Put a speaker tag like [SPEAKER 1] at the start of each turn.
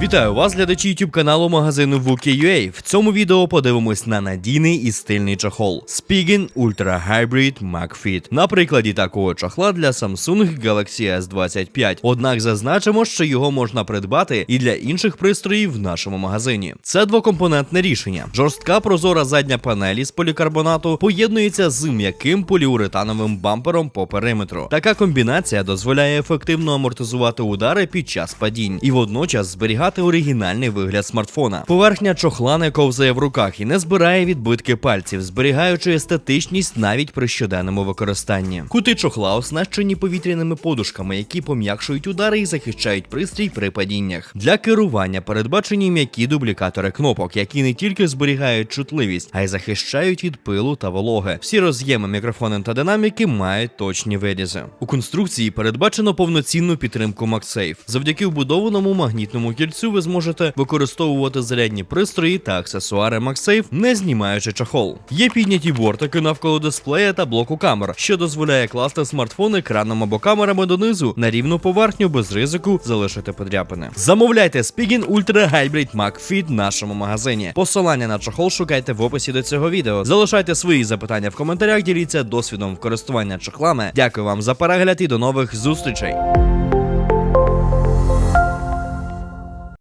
[SPEAKER 1] Вітаю вас, глядачі YouTube каналу магазину VK.ua. В цьому відео подивимось на надійний і стильний чохол Spigen Ultra Hybrid MagFit на прикладі такого чохла для Samsung Galaxy S25. Однак зазначимо, що його можна придбати і для інших пристроїв в нашому магазині. Це двокомпонентне рішення. Жорстка прозора задня панель із полікарбонату поєднується з м'яким поліуретановим бампером по периметру. Така комбінація дозволяє ефективно амортизувати удари під час падінь і водночас зберігати оригінальний вигляд смартфона. Поверхня чохла не ковзає в руках і не збирає відбитки пальців, зберігаючи естетичність навіть при щоденному використанні. Кути чохла оснащені повітряними подушками, які пом'якшують удари і захищають пристрій при падіннях. Для керування передбачені м'які дублікатори кнопок, які не тільки зберігають чутливість, а й захищають від пилу та вологи. Всі роз'єми мікрофони та динаміки мають точні вирізи. У конструкції передбачено повноцінну підтримку MagSafe. Завдяки вбудованому магнітному кільцю ви зможете використовувати зарядні пристрої та аксесуари MagSafe, не знімаючи чохол. Є підняті бортики навколо дисплея та блоку камер, що дозволяє класти смартфон екраном або камерами донизу на рівну поверхню без ризику залишити подряпини. Замовляйте Spigen Ultra Hybrid Mag Fit в нашому магазині. Посилання на чохол шукайте в описі до цього відео. Залишайте свої запитання в коментарях, діліться досвідом користування чохлами. Дякую вам за перегляд і до нових зустрічей.